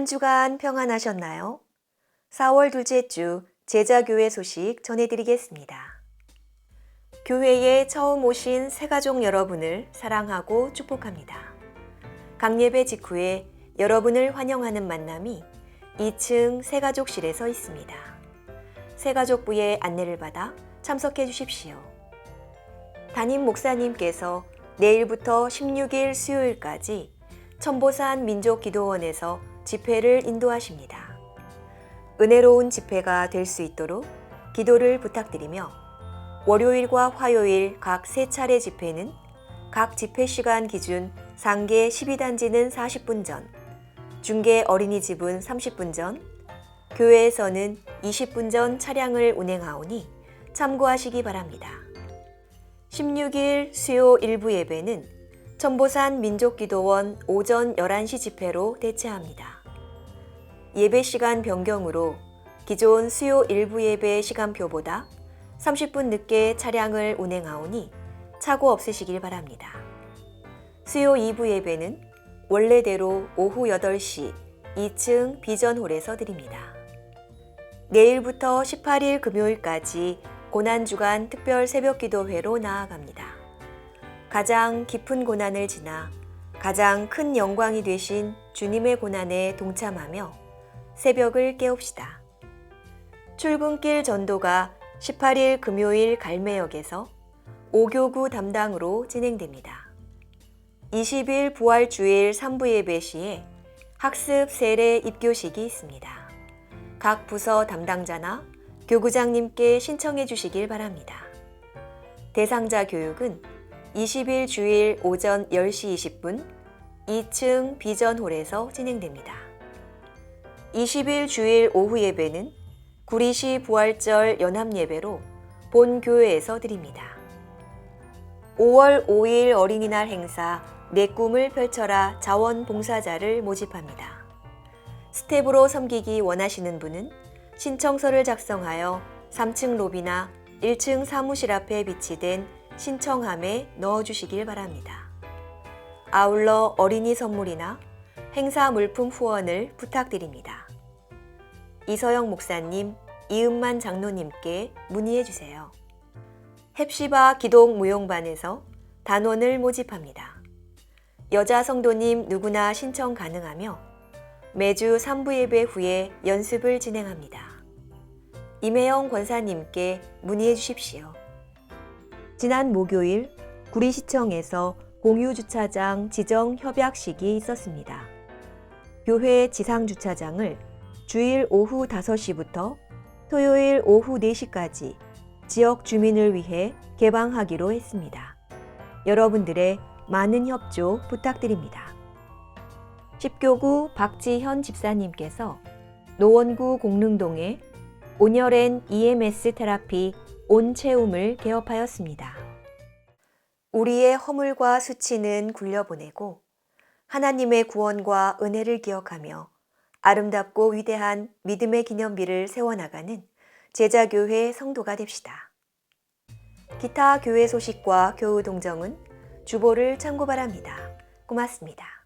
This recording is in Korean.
한 주간 평안하셨나요? 4월 둘째 주 제자교회 소식 전해드리겠습니다. 교회에 처음 오신 새가족 여러분을 사랑하고 축복합니다. 강예배 직후에 여러분을 환영하는 만남이 2층 새가족실에서 있습니다. 새가족부의 안내를 받아 참석해 주십시오. 담임 목사님께서 내일부터 16일 수요일까지 천보산 민족기도원에서 집회를 인도하십니다. 은혜로운 집회가 될 수 있도록 기도를 부탁드리며 월요일과 화요일 각 세 차례 집회는 각 집회 시간 기준 상계 12단지는 40분 전, 중계 어린이집은 30분 전, 교회에서는 20분 전 차량을 운행하오니 참고하시기 바랍니다. 16일 수요 일부 예배는 천보산 민족기도원 오전 11시 집회로 대체합니다. 예배 시간 변경으로 기존 수요 일부 예배 시간표보다 30분 늦게 차량을 운행하오니 착오 없으시길 바랍니다. 수요 2부 예배는 원래대로 오후 8시 2층 비전홀에서 드립니다. 내일부터 18일 금요일까지 고난주간 특별 새벽 기도회로 나아갑니다. 가장 깊은 고난을 지나 가장 큰 영광이 되신 주님의 고난에 동참하며 새벽을 깨웁시다. 출근길 전도가 18일 금요일 갈매역에서 오교구 담당으로 진행됩니다. 20일 부활주일 3부 예배 시에 학습 세례 입교식이 있습니다. 각 부서 담당자나 교구장님께 신청해 주시길 바랍니다. 대상자 교육은 20일 주일 오전 10시 20분 2층 비전홀에서 진행됩니다. 20일 주일 오후 예배는 구리시 부활절 연합예배로 본 교회에서 드립니다. 5월 5일 어린이날 행사 내 꿈을 펼쳐라 자원봉사자를 모집합니다. 스텝으로 섬기기 원하시는 분은 신청서를 작성하여 3층 로비나 1층 사무실 앞에 비치된 신청함에 넣어주시길 바랍니다. 아울러 어린이 선물이나 행사 물품 후원을 부탁드립니다. 이서영 목사님, 이은만 장로님께 문의해 주세요. 헵시바 기독 무용반에서 단원을 모집합니다. 여자 성도님 누구나 신청 가능하며 매주 3부 예배 후에 연습을 진행합니다. 임혜영 권사님께 문의해 주십시오. 지난 목요일 구리시청에서 공유주차장 지정 협약식이 있었습니다. 교회 지상 주차장을 주일 오후 5시부터 토요일 오후 4시까지 지역 주민을 위해 개방하기로 했습니다. 여러분들의 많은 협조 부탁드립니다. 10교구 박지현 집사님께서 노원구 공릉동에 온열엔 EMS 테라피 온체움을 개업하였습니다. 우리의 허물과 수치는 굴려보내고 하나님의 구원과 은혜를 기억하며 아름답고 위대한 믿음의 기념비를 세워나가는 제자교회 성도가 됩시다. 기타 교회 소식과 교우 동정은 주보를 참고 바랍니다. 고맙습니다.